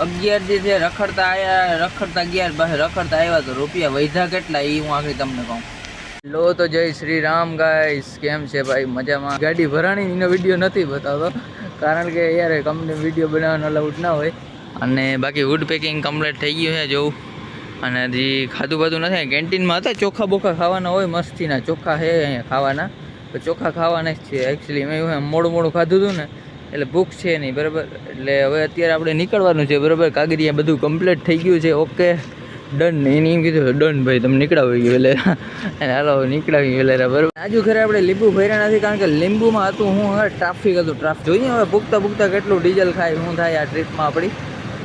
અગિયાર જે છે, રખડતા આવ્યા રખડતા અગિયાર પાસે રખડતા આવ્યા તો રૂપિયા વૈધા કેટલા એ હું આખી તમને કહું. લો તો જય શ્રી રામ ગાઈસ કેમ છે ભાઈ? મજામાં? ગાડી ભરાણી, એનો વીડિયો નથી બતાવતો, કારણ કે યાર કંપની વીડિયો બનાવવાનો અલાઉડ ના હોય. અને બાકી વુડ પેકિંગ કમ્પ્લીટ થઈ ગયું છે જોવું અને હજી ખાધું બાધું નથી, કેન્ટીનમાં હતા, ચોખા બોખા ખાવાના હોય, મસ્તીના ચોખા છે અહીંયા ખાવાના. તો ચોખા ખાવાના જ છે એકચ્યુઅલી મેં મોડું મોડું ખાધું હતું ને એટલે ભૂખ છે નહીં, બરાબર? એટલે હવે અત્યારે આપણે નીકળવાનું છે, બરાબર? કાગરિયા બધું કમ્પ્લીટ થઈ ગયું છે, ઓકે? ડન એને એમ કીધું ડન ભાઈ, તમે નીકળાવી ગયો એટલે અને હાલો નીકળાવી ગયો એટલે બરાબર? આજુ ઘરે આપણે લીંબુ ભર્યા નથી, કારણ કે લીંબુમાં હતું, હું હવે ટ્રાફિક હતું ટ્રાફિક જોઈએ હવે ભૂગતા ભૂગતા કેટલું ડીઝલ ખાય, શું થાય આ ટ્રીપમાં આપણી.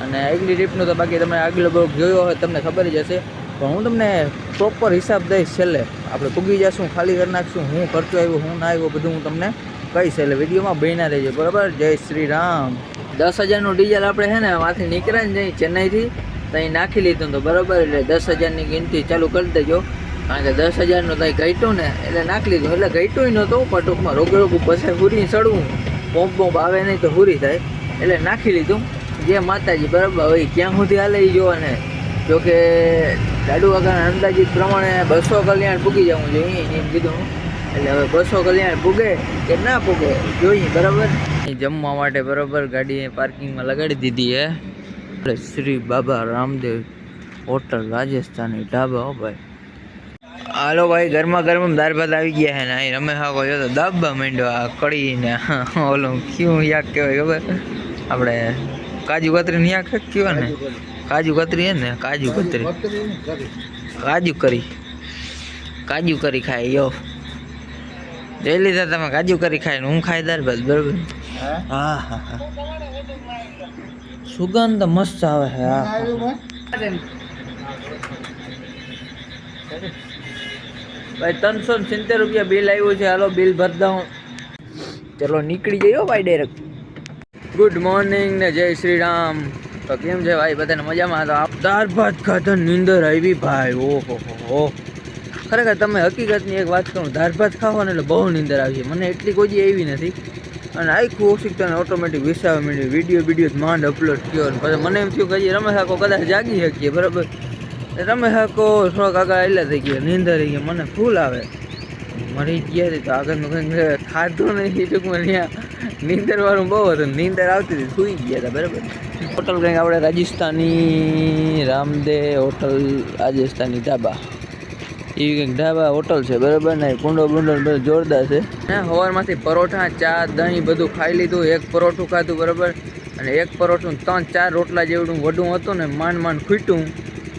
અને આગલી ટ્રીપનું તો બાકી તમે આગલો બ્લોગ જોયો હોય, તમને ખબર જ હશે. પણ હું તમને પ્રોપર હિસાબ દઈશ છેલ્લે. આપણે પૂગી જશું, ખાલી કરી નાખશું, હું ખર્ચો આવ્યો, હું ના આવ્યો, બધું હું તમને કહીશ એટલે વિડીયોમાં બન્યા રહેજો, બરાબર? જય શ્રી રામ દસ હજારનું ડીઝલ આપણે છે ને માથી નીકળ્યા ને જઈ ચેન્નાઈથી ત્યાં નાખી લીધું તો બરાબર, એટલે દસ હજારની ગિનતી ચાલુ કરી દેજો. કારણ કે દસ હજારનું ત્યાં ઘટ્યું ને, એટલે નાખી લીધું. એટલે ઘટ્યું નહોતું, પણ ટૂંકમાં રોગે રોગું પછી હુરી ચડવું પોંપ પોંપ આવે નહીં તો હુરી થાય. એટલે નાખી લીધું. જે માતાજી, બરાબર? હવે ક્યાં સુધી હાલે એ જોવાને જોકે દાડુ કાકાના અંદાજિત પ્રમાણે બસો કલ્યાણ પૂગી જવું જોઈએ, એમ કીધું એટલે હવે બસો કલ્યાણ પૂગે કે ના પૂગે જોઈએ બરાબર? જમવા માટે બરાબર ગાડી પાર્કિંગમાં લગાડી દીધી હે. શ્રી બાબા રામદેવ હોટલ રાજસ્થાની ઢાબા હો ભાઈ. હાલો ભાઈ ગરમા ગરમ દાળ ભાત આવી ગયા હે ને અહીં રમે હા કોઈ તો દાબા માંડ્યો આ કડી ને ઓલું ક્યું યાક કહેવાય ખબર? આપણે કાજુ કતરી ને યાક કહેવાય ને? કાજુ કતરી હે ને કાજુ કતરી. કાજુ કરી. કાજુ કરી ખાય યો. જઈ લીધા તમે કાજુ કરી ખાય ને હું ખાઈ દાળ બસ બરોબર? હા? હા હા સુગંધ મસ્ત આવે છે હા ભાઈ ત્રણસો સિત્તેર રૂપિયા બિલ આવ્યું છે. હાલો બિલ ભરી દઉં. ચલો નીકળી જઈએ ભાઈ ડાયરેક્ટ ગુડ મોર્નિંગ ને જય શ્રી રામ. તો કેમ છે ભાઈ? બધાને મજામાં? તો આપ દાળ ભાત ખાધા નીંદર આવી ભાઈ. ઓહો હો. ખરેખર તમે હકીકતની એક વાત કરું દાળ ભાત ખાઓ ને એટલે બહુ નીંદર આવી છે. મને એટલી કોઈ એવી નથી. અને આખું ઓછી તને ઓટોમેટિક વિસાવા માંડ્યું. વીડિયો વીડિયો માંડ અપલોડ કર્યો અને પછી મને એમ થયું કે રમેશ આખો કદાચ જાગી શકીએ, બરાબર? રમેશ આખો થોડોક આગળ એટલા થઈ ગયા, નીંદર થઈ ગયા. મને ફૂલ આવે. મરી ગયા હતી તો આગળનું કંઈક ખાધું નહીં ટૂંકમાં ત્યાં. નિંદરવાળું બહુ હતું. નીંદર આવતી હતી, સૂઈ ગયા હતા, બરાબર? હોટલ કંઈક આપણે રાજસ્થાની, રામદેવ હોટલ રાજસ્થાની ધાબા. કંઈક ઢાબા હોટલ છે, બરાબર? ને કુંડો બુંડો બધું જોરદાર છે. ને સવારમાંથી પરોઠા, ચા, દહીં બધું ખાઈ લીધું, એક પરોઠું ખાધું, બરાબર? અને એક પરોઠું ત્રણ, ચાર રોટલા જેવડું વડું હતું ને, માંડ માંડ ખૂટ્યું.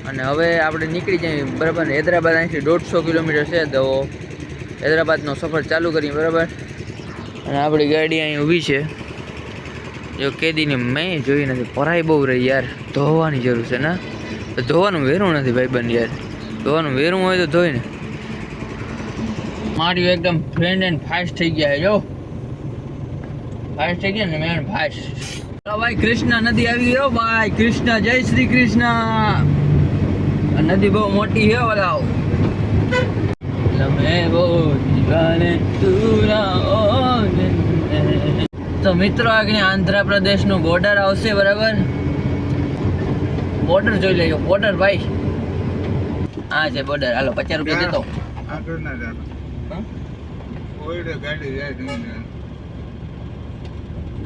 અને હવે આપણે નીકળી જઈએ, બરાબર? ને હૈદરાબાદ અહીંથી દોઢસો કિલોમીટર છે, તો હૈદરાબાદનો સફર ચાલુ કરીએ, બરાબર? અને આપણી ગાડી અહીં ઊભી છે. જો કેદીની મેં જોઈ નથી, પરાઈ બહુ રહી યાર. ધોવાની જરૂર છે ને? ધોવાનું વેરું નથી ભાઈબંધ યાર. ધોવાનું વેરું હોય તો ધોઈ ને મારી એકદમ ફ્રેન્ડ એન્ડ ફાસ્ટ થઈ ગયા જો. ફાસ્ટ થઈ ગયા ને મેન ફાસ્ટ ભાઈ, કૃષ્ણ નદી આવી ગયો, ભાઈ, કૃષ્ણ, જય શ્રી કૃષ્ણ. નદી બહુ મોટી છે, વલાવ. લમે બહુ દીવાને તુરા તો મિત્રો, આગળ આંધ્રપ્રદેશનું બોર્ડર આવશે, બરાબર? બોર્ડર જોઈ લેજો બોર્ડર ભાઈ. હા છે બોર્ડર હાલો પચાસ રૂપિયા દેતો આગળ ના જાતો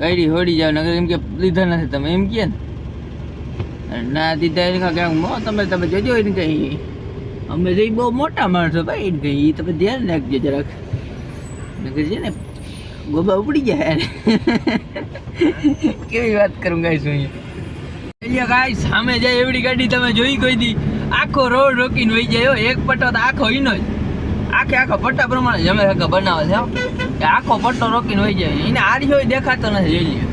ગાડી જાય હોડી જાવ નગર એમ કે લીધા નથી તમે એમ કે ને. ના દીધા એને ક્યાંક મો તમે તમે જોજો એને કઈ. અમે જઈ બહુ મોટા માણસો ભાઈ એને કઈ તમે ધ્યાન રાખજો જરાક. નગર છે ને ગોબા ઉપડી જાય. કેવી વાત કરું ગાઈશ હું અહીંયા ગાઈસ સામે જાય એવડી ગાડી તમે જોઈ કોઈ દી. આખો રોડ રોકીને વહી જાય એક પટ્ટો તો આખો ઈનો જ. આખે આખો પટ્ટા પ્રમાણે જમે હકે બનાવે છે આખો પટ્ટો રોકીને વહી જાય. એને આડી હોય દેખાતો નથી, જોઈ લ્યો.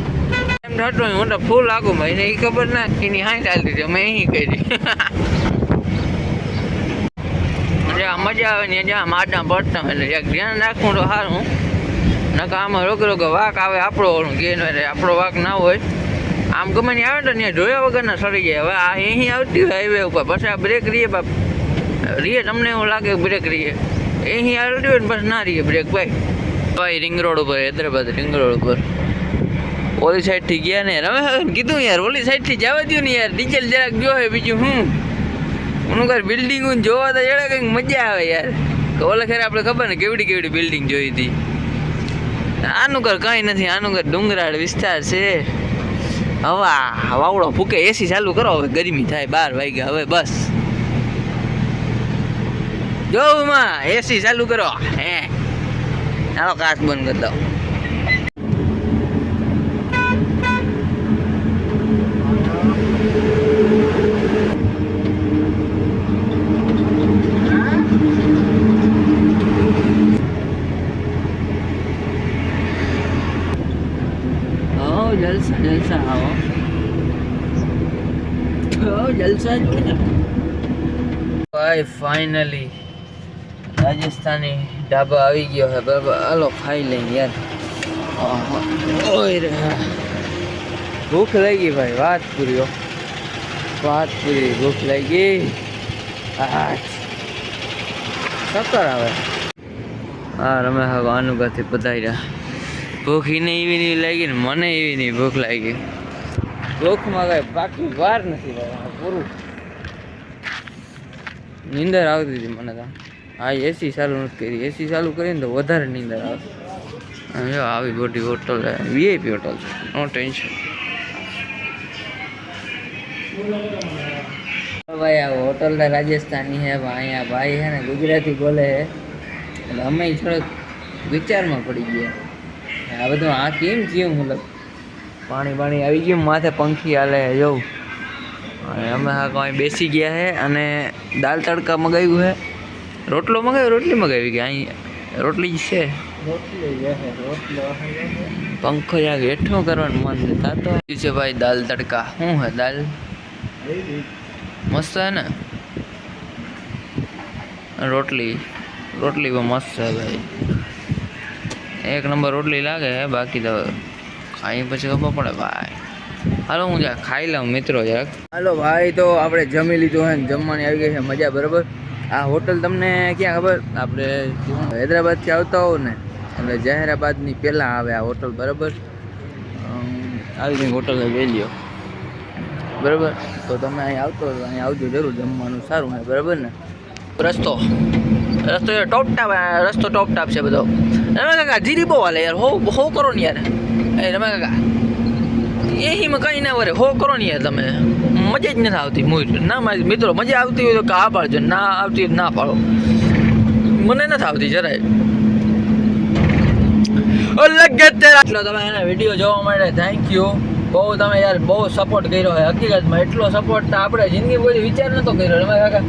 એમ થતું હું તો ફૂલ લાગુ ભાઈ એ ખબર ના એની હાઈ ચાલતી હતી અમે અહીં કરી. જ્યાં મજા આવે ને જ્યાં માટા પડતા એટલે એક ધ્યાન રાખવું તો સારું. નકા આમાં રોગ રોગ વાક આવે, આપણો ઓળું આપણો વાક ના હોય. આમ ગમે ને આવે ને ત્યાં જોયા વગરના સરી જાય હવે આ અહીં આવતી હોય હાઈવે ઉપર. પછી આ બ્રેક રીએ બાપ. રીએ તમને એવું લાગે બ્રેક રીએ અહીં આવતી હોય ને બસ ના રીએ બ્રેક ભાઈ. ભાઈ રિંગ રોડ ઉપર, હૈદરાબાદ રિંગ રોડ ઉપર. ઓલી સાઈડથી ગયા ને રમે કીધું યાર, ઓલી સાઈડથી જવા દઉં ને યાર. ડીઝલ જરાક જો હે બીજું હું? હું કર બિલ્ડિંગ જોવા તો જરા કંઈક મજા આવે યાર. ઓલે ખેર આપણે ખબર ને કેવડી કેવડી બિલ્ડિંગ જોઈ હતી. આનું કર કાંઈ નથી. આનું કર ડુંગરાળ વિસ્તાર છે. હવા વાવડો ફૂકે એસી ચાલુ કરો, હવે ગરમી થાય, બાર વાગ્યા, હવે બસ. જો એસી ચાલુ કરો. હે. ચાલો કાચ બંધ કરી દો ઓ જલસા જલસા આવો ઓ જલસા જ છે. ભાઈ ફાઇનલી રાજસ્થાની ઢાબા આવી ગયો છે બરાબર હાલો ખાઈ લઈએ યાર આહા. ઓય રે ભૂખ લાગી ભાઈ વાત પૂરી હો. વાત પૂરી ભૂખ લાગી આ ચક્કર આવે હા રમે હા અનુગાથી પધાર્યા ભૂખ એને એવી નહીં લાગી ને મને એવી નહીં ભૂખ લાગી ભૂખમાં કઈ બાકી વાર નથી પૂરું. નીંદર આવતી હતી મને તો. હા એસી ચાલુ નથી કરી. એસી ચાલુ કરીને તો વધારે નીંદર આવે. આવી મોટી હોટલ વીઆઈપી હોટલ છે. No tension. ભાઈ, આ હોટલ રાજસ્થાની છે અહીંયા ભાઈ છે ને ગુજરાતી બોલે હે એટલે અમે થોડોક વિચારમાં પડી ગયા. આ બધું આ કેમ થયું મતલબ? પાણી પાણી આવી ગયું, માથે પંખી હાલે જવું અને અમે હા કોઈ બેસી ગયા છે અને દાલ તડકા મગાવ્યું છે રોટલો મગાવ્યો, રોટલી મગાવી કે? અહીં રોટલી જ છે. પંખો જ્યાં હેઠો કરવાનું મન છે તા તો છે ભાઈ દાલ તડકા. શું હે દાલ? મસ્ત હે ને? રોટલી. રોટલી પણ મસ્ત છે ભાઈ. એક નંબર રોટલી લાગે છે બાકી તો ખાઈ પછી ખબર પડે ભાઈ. હાલો, હું જરાક ખાઈ લઉં, મિત્રો જરાક. હાલો ભાઈ, તો આપણે જમી લીધું હોય ને જમવાની આવી ગઈ છે મજા, બરાબર? આ હોટલ તમને ક્યાં ખબર? આપણે હૈદરાબાદથી આવતા હોવ ને, એટલે જાહેરાબાદની પહેલાં આવે આ હોટલ, બરાબર? આવી કંઈક હોટલ લ્યો બરાબર? તો તમે અહીં આવતો અહીં આવજો જરૂર, જમવાનું સારું હોય, બરાબર ને? રસ્તો. રસ્તો ટોપ ટાપ રસ્તો ટોપ ટાપ છે બધો. કાકા, જીરી બહુ હાલે યાર, હો હો કરો ને યાર. એ રમે કાકા એહીમાં કંઈ ના વરે. હો કરો ને તમે. મજા જ નથી આવતી મૂળ ના મિત્રો, મજા આવતી હોય તો કા પાડજો, ના આવતી ના પાડો. મને નથી આવતી જરાય. એટલો તમે એને વીડિયો જોવા માટે થેન્ક યુ બહુ તમે યાર બહુ સપોર્ટ કર્યો હોય હકીકતમાં એટલો સપોર્ટ તો આપણે જિંદગી કોઈ વિચાર નતો કર્યો. રમે કાકા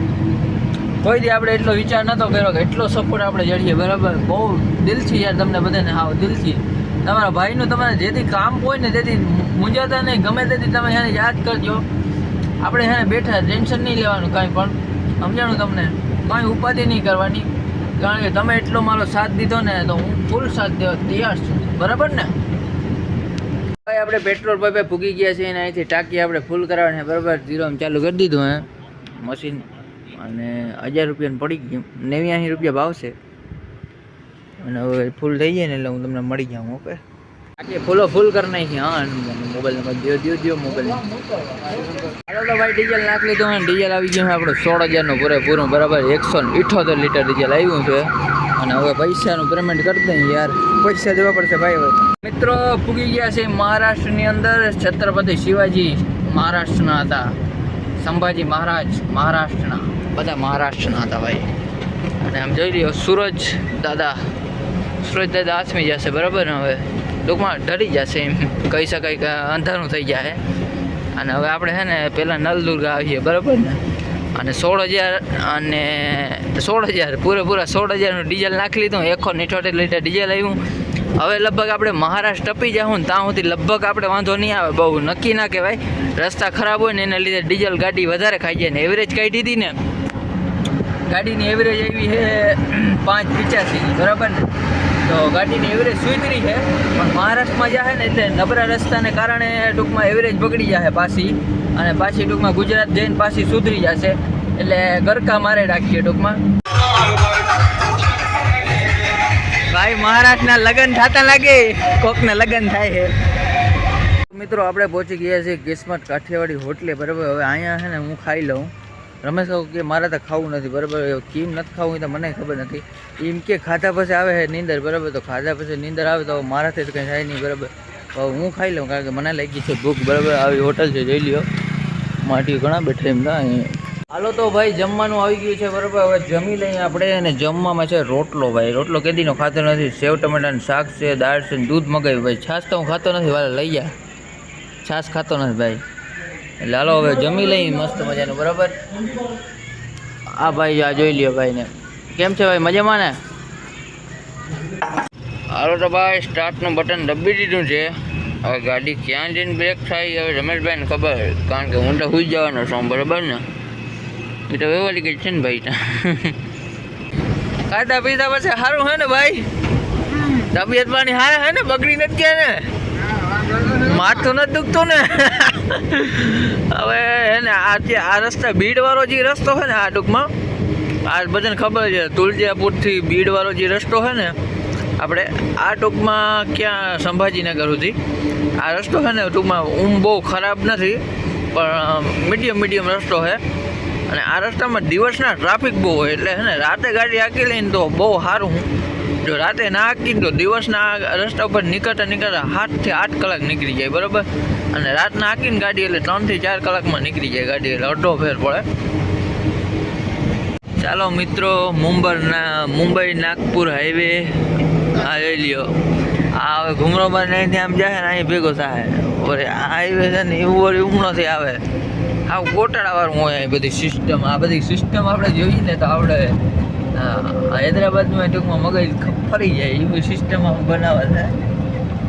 કોઈ દી આપણે એટલો વિચાર નતો કર્યો કે એટલો સપોર્ટ આપણે જડીએ. બરાબર? બહુ દિલથી યાર તમને બધાને હાવ દિલથી. તમારા ભાઈનું તમારે જેથી કામ હોય ને તેથી મૂંઝાતા નહીં, ગમે તેથી તમે એને યાદ કરજો. આપણે એને બેઠા, ટેન્શન નહીં લેવાનું કાંઈ પણ. સમજાણું તમને? કાંઈ ઉપાધિ નહીં કરવાની. કારણ કે તમે એટલો મારો સાથ દીધો ને તો હું ફૂલ સાથ દેવા તૈયાર છું. બરાબર ને? ભાઈ, આપણે પેટ્રોલ પંપે પૂગી ગયા છીએ અને અહીંથી ટાંકી આપણે ફૂલ કરાવવાની બરાબર ઝીરો ચાલુ કરી દીધું હે. મશીન. અને હજાર રૂપિયાનું પડી ગયું નેવ્યાસી રૂપિયા ભાવ છે. અને હવે ફૂલ થઈ જાય ને એટલે હું તમને મળી જાઉં ઓકે બાકી ફૂલો ફૂલ કરી નાખી, હા મોબાઈલ નંબર દો દો દો મોબાઈલ હાલો તો ભાઈ ડીઝલ નાખી લીધું અને ડીઝલ આવી ગયું આપણું સોળ હજારનું પૂરેપૂરું, બરાબર, એકસો ને ઇઠોતેર લીટર ડીઝલ આવ્યું છે. અને હવે પૈસાનું પેમેન્ટ કરી દઈએ યાર. પૈસા દેવા પડશે ભાઈ મિત્રો, પૂગી ગયા છે મહારાષ્ટ્રની અંદર છત્રપતિ શિવાજી મહારાષ્ટ્રના હતા. સંભાજી મહારાજ મહારાષ્ટ્રના, બધા મહારાષ્ટ્રના હતા ભાઈ. અને આમ જોઈ લ્યો, સૂરજ દાદા. સૂરજ દાદા આથમી જશે, બરાબર ને હવે? ટૂંકમાં ડરી જશે એમ. કહી શકાય કે અંધારું થઈ જાય અને હવે આપણે છે ને પહેલાં નલદુર્ગા આવીએ, બરાબર ને? અને સોળ હજાર અને સોળ હજાર પૂરેપૂરા સોળ હજારનું ડીઝલ નાખી લીધું એકસો અઠ્યોતેર લીટર ડીઝલ આવ્યું હવે લગભગ આપણે મહારાષ્ટ્ર ટપી જાઉં ને ત્યાં સુધી લગભગ આપણે વાંધો નહીં આવે, બહુ નક્કી ના કહેવાય. રસ્તા ખરાબ હોય ને એના લીધે ડીઝલ ગાડી વધારે ખાઈ જાય ને એવરેજ કાઢી હતી ને. ગાડીની એવરેજ આવી છે પાંચ પિચાસી, બરાબર ને? તો ગાડીની એવરેજ સુધરી છે. પણ મહારાષ્ટ્રમાં જાય ને એટલે નબળા રસ્તાને કારણે ટૂંકમાં એવરેજ બગડી જશે પાછી. અને પાછી ટૂંકમાં ગુજરાત જઈને પાછી સુધરી જશે. એટલે ગરકા મારે રાખીએ ટૂંકમાં. ભાઈ, મહારાષ્ટ્રના લગ્ન થતા લાગે? કોકના લગ્ન થાય છે. મિત્રો, આપણે પહોંચી ગયા છીએ કિસ્મત કાઠિયાવાડી હોટલે, બરાબર? હવે અહીંયા છે ને હું ખાઈ લઉં. રમેશ કહું કે મારે તો ખાવું નથી, બરાબર? કેમ નથી ખાવું તો મને ખબર નથી. એમ કે ખાધા પછી આવે છે નીંદર, બરાબર? તો ખાધા પછી નીંદર આવે તો મારાથી તો કંઈ થાય નહીં, બરાબર? હું ખાઈ લઉં, કારણ કે મને લાગી છે ભૂખ, બરાબર? આવી હોટલ છે, જોઈ લ્યો. માટી ઘણા બેઠા એમ ના હાલો તો ભાઈ, જમવાનું આવી ગયું છે, બરાબર? હવે જમી લઈએ આપણે, અને જમવામાં છે રોટલો, ભાઈ. રોટલો કેદીનો ખાતો નથી. સેવ, ટમેટાનું શાક છે, દાળ છે દૂધ મગાવ્યું, ભાઈ. છાશ તો હું ખાતો નથી, વાલે, લઈ જા. છાશ ખાતો નથી, ભાઈ. એટલે હાલો, હવે જમી લઈ મસ્ત મજાનું, બરાબર? આ ભાઈ આ જોઈ લ્યો ભાઈને. કેમ છે ભાઈ, મજામાં ને? હાલો તો ભાઈ સ્ટાર્ટનું બટન દબી દીધું છે. હવે ગાડી ક્યાં જઈને બ્રેક થાય હવે રમેશભાઈને ખબર, કારણ કે હું તો સુઈ જવાનો છું બરાબર ને? એ તો વેવાલી ગઈ છે ને ભાઈ. ખાતા પીતા પછી સારું હે ને ભાઈ? તબિયત પાણી સારા હે ને? બગડી નથી ગયા ને? માથું નથી દુખતું ને. હવે એને આ જે આ રસ્તા બીડવાળો જે રસ્તો છે ને આ ટૂંકમાં, આ બધાને ખબર છે તુલજાપુરથી બીડવાળો જે રસ્તો છે ને, આપણે આ ટૂંકમાં ક્યાં સંભાજીનગર સુધી. આ રસ્તો છે ને ટૂંકમાં ઊંઘ બહુ ખરાબ નથી, પણ મીડિયમ મીડિયમ રસ્તો છે. અને આ રસ્તામાં દિવસના ટ્રાફિક બહુ હોય એટલે હે ને, રાતે ગાડી હાકી લઈને તો બહુ સારું જો રાતે ના હાકીને તો દિવસના રસ્તા ઉપર નીકળતા નીકળતા સાતથી આઠ કલાક નીકળી જાય બરાબર? અને રાતના હાકીને ગાડી એટલે ત્રણથી ચાર કલાકમાં નીકળી જાય ગાડી એટલે અડધો ફેર પડે. ચાલો મિત્રો મુંબઈના મુંબઈ નાગપુર હાઈવે આ લઈ લ્યો. આ હવે ઘુમરોબાર અહીંથી આમ જાય ને અહીં ભેગો થાય. હાઈવે છે ને એવું વળી ઉમણોથી આવે. આ ગોટાળાવાળું હોય બધી સિસ્ટમ આ બધી સિસ્ટમ આપણે જોઈએ ને તો આપણે હા, આ હૈદરાબાદમાં ટૂંકમાં મગજ ફરી જાય એવી સિસ્ટમ બનાવે છે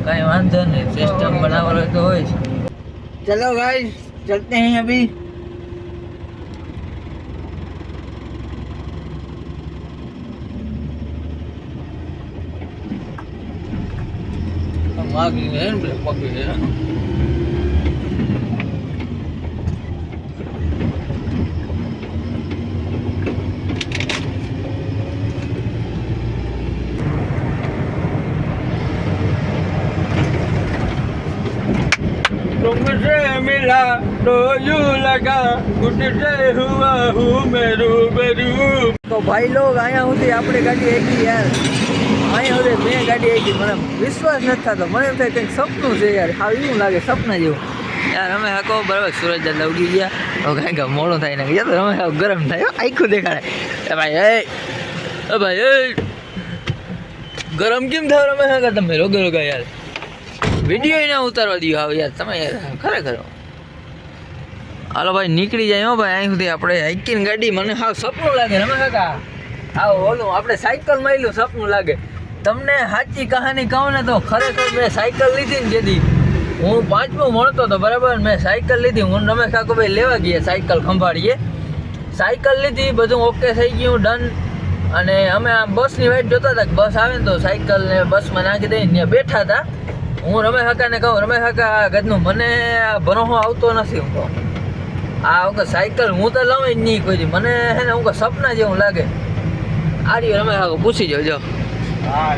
કાંઈ વાંધો નહીં સિસ્ટમ બનાવવાનો તો હોય છે ચલો ભાઈ ચલતે હૈ અભી. માગીને પકડી मिला तो यूं लगा उठते हुआ हूँ मैं रूबरू તો ભાઈ લોગ અહીંયા સુધી આપણી ગાડી આવી યાર અહીંયા સુધી મેં ગાડી આવી મને વિશ્વાસ નથી થતો મને એમ થાય કંઈક સપનું છે યાર હા એવું લાગે સપના જેવું યાર અમે હાકો બરાબર સુરજ દાદા ઉગી ગયા હવે કાંઈ કાંઈ મોડું થાય ને ગયા તો અમે હાવ ગરમ થાય હો, આખું દેખાડે એ ભાઈ એ એ ભાઈ એ ગરમ કેમ થાવ રમે હાકા તમે રોગે રોગા યાર વિડીયો ના ઉતારવા દો હવે યાર તમે યાર ખરેખર હાલો ભાઈ, નીકળી જાય હો ભાઈ અહીં સુધી આપણે હાઈકીને ગાડી. મને હા સપનું લાગે રમે કાકા. હા ઓલું, આપણે સાયકલ માર્યું, સપનું લાગે. તમને સાચી કહાની કહું ને તો ખરેખર મેં સાયકલ લીધી ને જેથી હું પાંચમું ભણતો હતો બરાબર, મેં સાયકલ લીધી. હું રમેશ કાકો ભાઈ લેવા ગયા સાયકલ ખંભાળીએ. સાયકલ લીધી, બધું ઓકે થઈ ગયું, ડન. અને અમે આ બસની વાઈટ જોતા હતા કે બસ આવે ને તો સાયકલ ને બસમાં નાખી દઈને ત્યાં બેઠા હતા. હું રમેશ કાકાને કહું, રમેશ કાકા ગજનું મને ભરોહો આવતો નથી. હું કહું આ વખત સાયકલ હું તો લઉં જ નહીં કોઈ મને હે ને હું કહું સપના જેવું લાગે. આ રમે કાકો પૂછી જોજો હા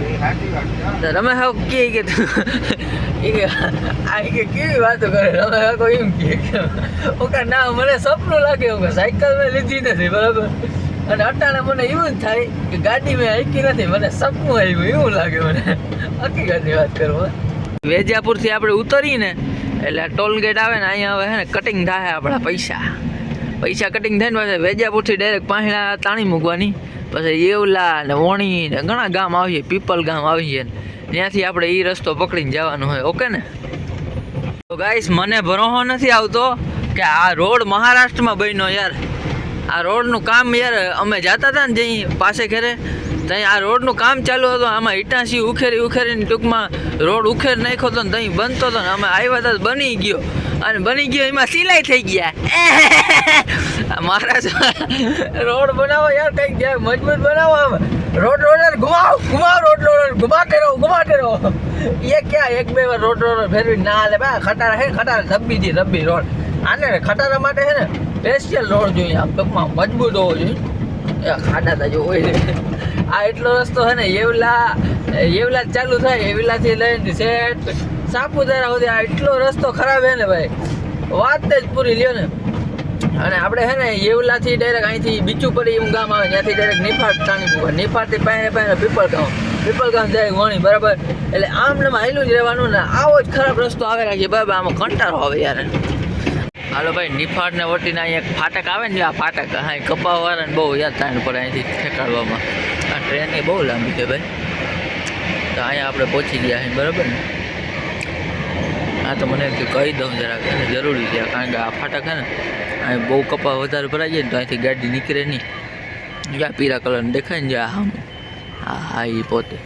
કાકો કહે કે એ કે આ કે કેવી વાતો કરે? રમેશ કોઈ એમ કે હું કહું, ના મને સપનું લાગે હું કે સાયકલ મેં લીધી નથી બરાબર? અને અટાણે મને એવું જ થાય કે ગાડી મેં હાકી નથી મને સપનું આવ્યું એવું લાગે મને. હકીકતની વાત કરું વેજાપુરથી આપણે ઉતરીને એટલે ટોલ ગેટ આવે ને અહીંયા હવે હે ને કટિંગ થાય આપણા પૈસા. પૈસા કટિંગ થાય ને પાછા વેજાપુરથી ડાયરેક્ટ પાહણા તાણી મૂકવાની. પછી એવલા ને વણી ને ઘણા ગામ આવીએ, પીપલ ગામ આવીએ ને. ત્યાંથી આપણે એ રસ્તો પકડીને જવાનું હોય ઓકે ને? તો ગાઈસ મને ભરોહો નથી આવતો કે આ રોડ મહારાષ્ટ્રમાં બન્યો યાર. આ રોડનું કામ યાર, અમે જતા હતા ને જઈ પાસે ઘરે ત્યાં આ રોડનું કામ ચાલુ હતું, આમાં ઇટાસી ઉખેરી ઉખેરીને ટૂંકમાં રોડ ઉખેર નાખ્યો હતો ને ત્યાં બનતો હતો ને અમે આવ્યા હતા બની ગયો. અને બની ગયો એમાં સિલાઈ થઈ ગયા. મારા રોડ બનાવો યાર, કંઈક જાય મજબૂત બનાવો આમ. રોડ રોલર ઘુમાવ ઘુમાવ રોડ રોલર ઘુમા કરો ઘુમા કરો એ ક્યાં, એક બે વાર રોડ રોલર ફેરવી ના હાલે. બા, ખટારા હે ખટારા ધબ્બી દી, ધબ્બી રોડ. આને ખટારા માટે છે ને સ્પેશિયલ રોડ જોઈએ આમ ટૂંકમાં મજબૂત હોવો જોઈએ. ખાડા તા જો ને. આ એટલો રસ્તો છે ને એવલા એવલા ચાલુ થાય. એવલાથી લઈને સેટ સાપુતારા સુધી આ એટલો રસ્તો ખરાબ હે ને ભાઈ. વાત જ પૂરી લ્યો ને. અને આપણે હે ને એવલાથી ડાયરેક્ટ અહીંથી બીચું પડી એવું ગામ આવે, ત્યાંથી ડાયરેક્ટ નિફાટ ટાણી નિફાટથી પાસે પાસે પીપલગામ પીપલગામ જાય વણી, બરાબર? એટલે આમ ને હાલ્યું જ રહેવાનું ને, આવો જ ખરાબ રસ્તો આવે રાખીએ બરાબર આમાં કંટાળો આવે યાર. હાલો ભાઈ નિફાટ ને વટીને અહીંયા એક ફાટક આવે ને, આ ફાટક, હા કપાવાળાને બહુ યાદ થાય પડે અહીંથી ઠેકાડવામાં આ ટ્રેન એ બહુ લાંબી છે ભાઈ. તો અહીંયા આપણે પહોંચી ગયા છીએ, બરાબર ને? હા, તો મને કહી દઉં જરાક એને જરૂરી છે કારણ કે આ ફાટક છે ને, અહીં બહુ કપા વધારે ભરાઈ જાય ને, તો અહીંથી ગાડી નીકળે નહીં. જ્યાં પીળા કલર દેખાય ને જ્યાં આમ. હા હા એ પોતે.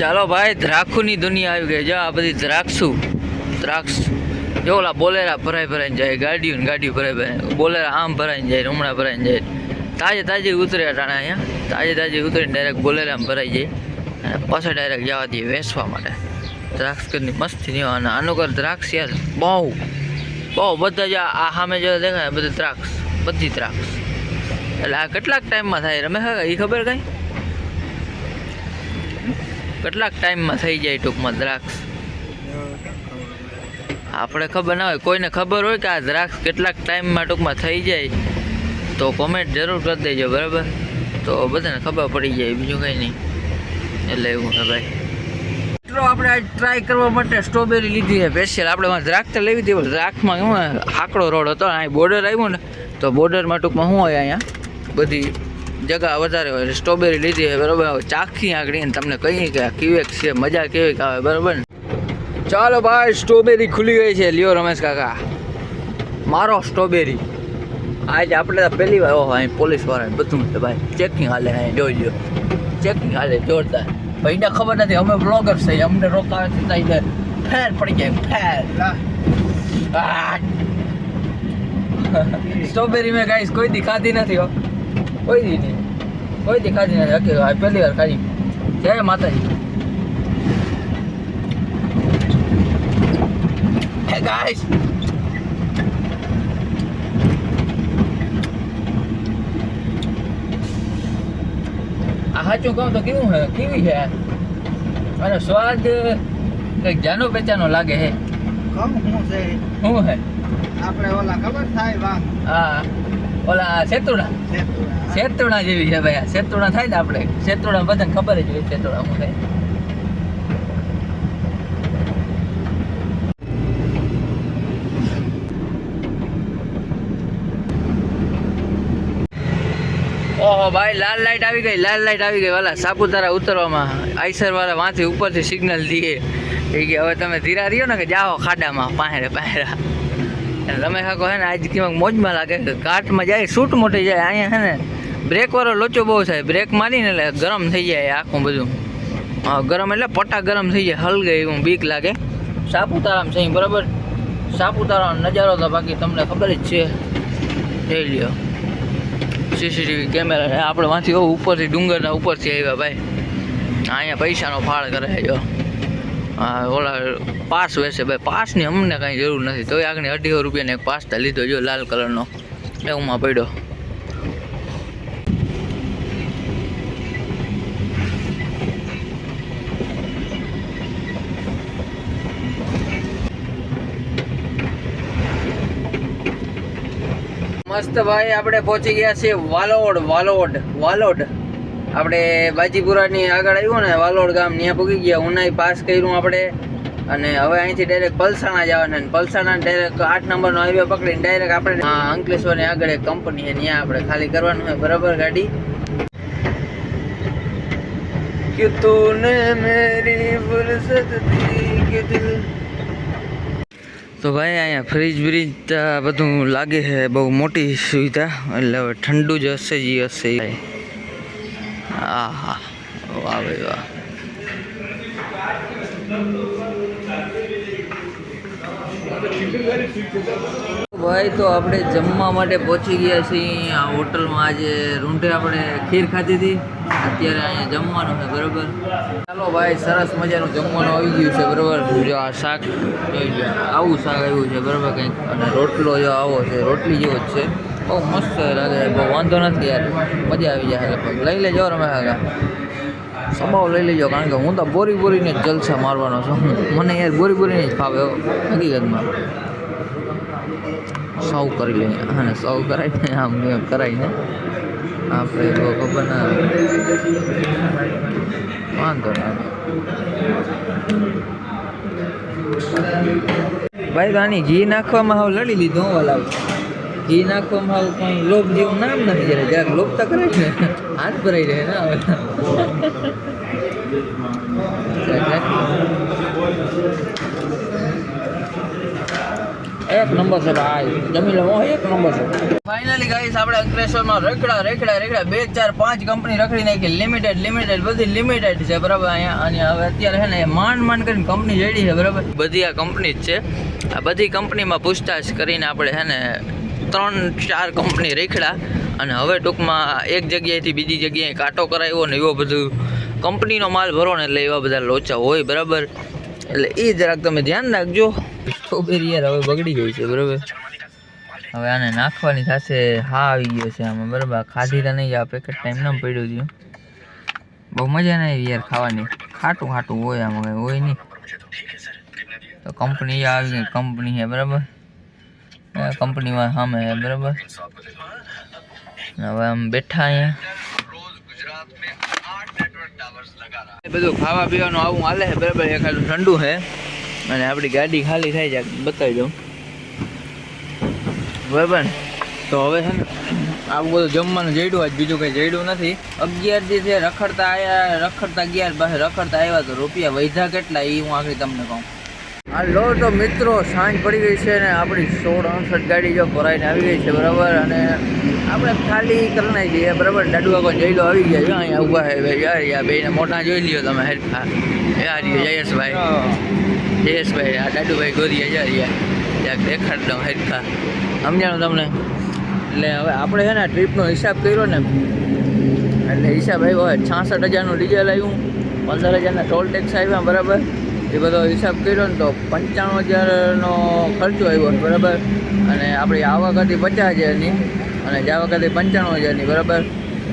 ચાલો ભાઈ, દ્રાક્ષુની દુનિયા આવી ગઈ જો આ બધી દ્રાક્ષુ, દ્રાક્ષ ઓલા બોલેરા ભરાઈ ભરાઈને જાય, ગાડીઓ ને ગાડીઓ ભરાઈ ભરાય બોલેરા આમ ભરાઈને જાય, હમણાં ભરાઈને જાય. તાજે તાજે ઉતરે ટાણા અહીંયા. તાજે તાજે ઉતરીને ડાયરેક્ટ બોલેરામાં ભરાઈ જાય. અને પાછા ડાયરેક્ટ જવા દઈએ વેચવા માટે. દ્રાક્ષ કરની મસ્તી નહીં અને આનું કર દ્રાક્ષ યાર, બહુ. બહુ, બધા જ આ સામે જો દેખાય બધી દ્રાક્ષ. બધી દ્રાક્ષ. એટલે આ કેટલાક ટાઈમમાં થાય? રમે એ ખબર કઈ? કેટલાક ટાઈમમાં થઈ જાય ટૂંકમાં દ્રાક્ષ. આપણે ખબર ના હોય કોઈને ખબર હોય કે આ દ્રાક્ષ કેટલાક ટાઈમમાં ટૂંકમાં થઈ જાય તો કોમેન્ટ જરૂર કરી દેજો બરાબર? તો બધાને ખબર પડી જાય બીજું કંઈ નહીં. એટલે એવું છે ભાઈ. મિત્રો આપણે આજ ટ્રાય કરવા માટે સ્ટ્રોબેરી લીધી છે. સ્પેશિયલ આપણે દ્રાક્ષ તો લેવી હતી પણ દ્રાક્ષમાં શું હોય, આકડો રોડ હતો અહીં બોર્ડર આવ્યું ને તો બોર્ડરમાં ટૂંકમાં શું હોય અહીંયા? બધી જગા વધારે હોય સ્ટ્રોબેરી લીધી છે બરાબર? ચાખી આંકડી તમને કહીએ કે કેવેક છે મજા કેવેક આવે બરાબર ને? ચાલો ભાઈ સ્ટ્રોબેરી ખુલી ગઈ છે. લ્યો રમેશ કાકા. મારો સ્ટ્રોબેરી આજે આપણે પહેલી વાર, ઓહો, અહીં પોલીસવાળા બધું છે ભાઈ. ચેકિંગ હાલે અહીં, જોઈ લ્યો. ચેકિંગ હાલે, જોરદાર. ભાઈને ખબર નથી, અમે બ્લોગર છે, અમને રોકાવે ત્યાં ફેર પડી જાય, ફેર. સ્ટ્રોબેરી મેં ગાઈસ કોઈ દી ખાધી નથી, હો. કોઈ દી નહીં. કોઈ દી ખાધી નથી. હકી પહેલી વાર ખાધી. જય માતાજી. ગાઈસ આ સાચું કહું તો કેવું છે કેવી છે અને સ્વાદ કંઈક જાનો પેચાનો લાગે હે? કમ હું છે? શું હે? આપણે ઓલા ખબર થાય વાંગ? હા. ઓલા સેતુડા. સેતુડા જેવી છે ભાઈ. સેતુડા થાય ને આપણે. સેતુડા બધાને ખબર જ હોય સેતુડા શું થાય ઓહો ભાઈ, લાલ લાઈટ આવી ગઈ, લાલ લાઈટ આવી ગઈ. વાલા, સાપુતારા ઉતરવામાં આઈસર વાળા વાંથી ઉપરથી સિગ્નલ દીએ એ કે હવે તમે ધીરા રહ્યો ને કે જાઓ ખાડામાં, પાહેરે, પાહેરા. રમેશ કાકો હે ને, આજ કિંમત મોજમાં લાગે કાટમાં જાય શૂટ મોટી જાય. અહીંયા હે ને બ્રેકવાળો લોચો બહુ થાય બ્રેક મારીને એટલે ગરમ થઈ જાય આખું બધું. ગરમ એટલે પટા ગરમ થઈ જાય હલગે એવું બીક લાગે. સાપુતારામાં છે બરાબર? સાપુતારાનો નજારો તો બાકી તમને ખબર જ છે. જોઈ લ્યો. સીસીટીવી કેમેરા આપણે વાંથી બહુ ઉપરથી ડુંગરના ઉપરથી આવ્યા ભાઈ. અહીંયા પૈસાનો ફાળ કરે જો. ઓલા પાસ વેસે ભાઈ. પાસની અમને કાંઈ જરૂર નથી. તોય આગળ અઢીસો રૂપિયાનો એક પાસ લીધો, જો લાલ કલરનો. એવુંમાં પડ્યો. મસ્ત ભાઈ, આપણે પહોંચી ગયા છીએ વાલોડ વાલોડ વાલોડ. આપણે બાજીપુરાની આગળ આવ્યું ને, વાલોડ ગામ ત્યાં પૂકી ગયા. ઉનાઈ પાસ કર્યું આપણે. અને હવે અહીંથી ડાયરેક્ટ પલસાણા જવાના ને પલસાણા ડાયરેક્ટ આઠ નંબરનો હાઈવે પકડીને ડાયરેક્ટ આપણે અંકલેશ્વરની આગળ એક કંપની છે. ત્યાં આપણે ખાલી કરવાનું હોય બરાબર ગાડી? કે તૂને મેરી ફુરસતથી કે દિલ તો ભાઈ, અહીંયા ફ્રીજ બ્રિજ બધું લાગે છે, બહુ મોટી સુવિધા. એટલે હવે ઠંડુ જ હશે જ, હશે. હા હા વાહ ભાઈ વાહ. ભાઈ, તો આપણે જમવા માટે પહોંચી ગયા છીએ. આ હોટલમાં આજે રૂંઢે આપણે ખીર ખાધી હતી. અત્યારે અહીંયા જમવાનું છે, બરાબર? ચાલો ભાઈ, સરસ મજાનું જમવાનું આવી ગયું છે, બરાબર? જો આ શાક, જોઈ લો, આવું શાક આવ્યું છે, બરાબર કંઈક? અને રોટલો જો આવો છે, રોટલી જેવો જ છે. બહુ મસ્ત લાગે બહુ વાંધો નથી યાર, મજા આવી જાય લગભગ લઈ લેજો રમે હાગા સ્વભાવ લઈ લેજો, કારણ કે હું તો બોરી બોરીને જલસા મારવાનો છું. મને યાર બોરી બોરીને જ ફાવે હકીકતમાં. સૌ કરી લઈએ. અને સૌ કરાવીને ને, આમ કરાવીને આપણે ખબર ના વાંધો ના ભાઈ, તો આની ઘી નાખવામાં હાવ લડી લીધું વાલા ઘી નાખવામાં હાવ કંઈ લોભ જેવું નામ નથી જયારે, જ્યારે લોભ તો કરે છે. હાથ ભરાઈ રહે ને હવે એક નંબર છે ભાઈ. જમી લો એક નંબર છે. ફાઇનલી ગાઈસ આપણે અંકલેશ્વરમાં રખડા, રેખડા રેખડા, બે, ચાર, પાંચ કંપની રખડી નાખી. લિમિટેડ લિમિટેડ બધી લિમિટેડ છે, બરાબર? અહીંયા અને હવે અત્યારે છે ને, માંડ માંડ કરીને કંપની જડી છે, બરાબર? બધી આ કંપની જ છે. આ બધી કંપનીમાં પૂછતાછ કરીને આપણે છે ને, ત્રણ, ચાર કંપની રેખડા. અને હવે ટૂંકમાં એક જગ્યાએથી બીજી જગ્યાએ કાંટો કરાવ્યો ને એવો બધું કંપનીનો માલ ભરો ને એટલે એવા બધા લોચા હોય, બરાબર? એટલે એ જરાક તમે ધ્યાન રાખજો. સ્ટ્રોબેરી યાર હવે બગડી ગઈ છે, બરાબર? હવે આને નાખવાની થશે, હા, આવી ગયો છે આમાં, બરાબર? ખાધી તો નહીં, આ પેકેટ ટાઈમ ના પડ્યું હતું. બહુ મજા નહીં આવી યાર ખાવાની. ખાટું ખાટું હોય આમાં કંઈ, હોય નહીં. તો કંપની આવી ગઈ કંપની છે બરાબર? કંપનીમાં સામે છે બરાબર? હવે આમ બેઠા અહીંયા. એ બધું ખાવા પીવાનું આવું હાલે છે, બરાબર? એખાદું ઠંડુ છે. અને આપણી ગાડી ખાલી થાય છે, બતાવી દઉં. બરાબર તો હવે છે ને, આવું બધું જમવાનું જડ્યું આજ બીજું કંઈ જડ્યું નથી. અગિયાર દી છે, રખડતા આવ્યા રખડતા ગયા પાસે રખડતા આવ્યા તો રૂપિયા વૈધા કેટલા એ હું આખરી તમને કહું. હાલો તો મિત્રો, સાંજ પડી ગઈ છે ને આપણી સોળ અડસઠ ગાડી જો ભરાઈને આવી ગઈ છે, બરાબર? અને આપણે ખાલી કરી નાખી દઈએ બરાબર? દાડુ આગળ જઈલો આવી ગયા જો અહીંયા ઊભા છે યાર યાર બેને મોટા જોઈ લ્યો તમે, હેરખા. યાર જયેશભાઈ. જયેશભાઈ, આ દાદુભાઈ ગોરી હજારિયા યાર દેખાડ દઉં, હેરખા. સમજાણું તમને? એટલે હવે આપણે છે ને ટ્રીપનો હિસાબ કર્યો ને, એટલે હિસાબ આવ્યો હોય છાસઠ હજારનું ડીઝલ આવ્યું, પંદર હજારના ટોલ ટેક્સ આવ્યા, બરાબર? એ બધો હિસાબ કર્યો ને તો પંચાણું હજારનો ખર્ચો આવ્યો બરાબર? અને આપણી આવક હતી પચાસ હજારની, અને જાવક હતી પંચાણું હજારની, બરાબર?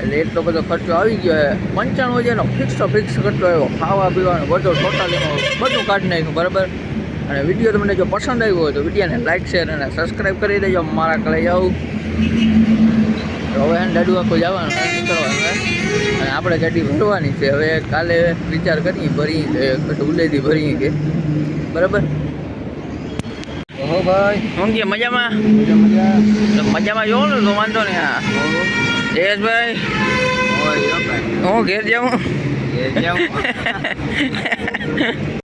એટલે એટલો બધો ખર્ચો આવી ગયો છે પંચાણું હજારનો ફિક્સ ફિક્સ ખર્ચો આવ્યો? ખાવા પીવાનો બધો ટોટલ એમાં બધું કાઢી નાખ્યું બરાબર? અને વીડિયો તમને જો પસંદ આવ્યો હોય તો વિડીયોને લાઇક શેર અને સબસ્ક્રાઈબ કરી દેજો. મારા કલે જાઉં હવે એને દાડુ આખું જવાનું નીકળવાનું અને આપણે ગાડી ભરવાની છે. હવે કાલે વિચાર કરીએ ભરી કે ઉલેથી ભરીએ કે. બરાબર? ઓહો ભાઈ. કે મજામાં? મજામાં. જોવો ને તો વાંધો નહીં. હા. જયેશભાઈ? ઓય ભાઈ હું ઘેર જાઉં? ઘેર જાઉં.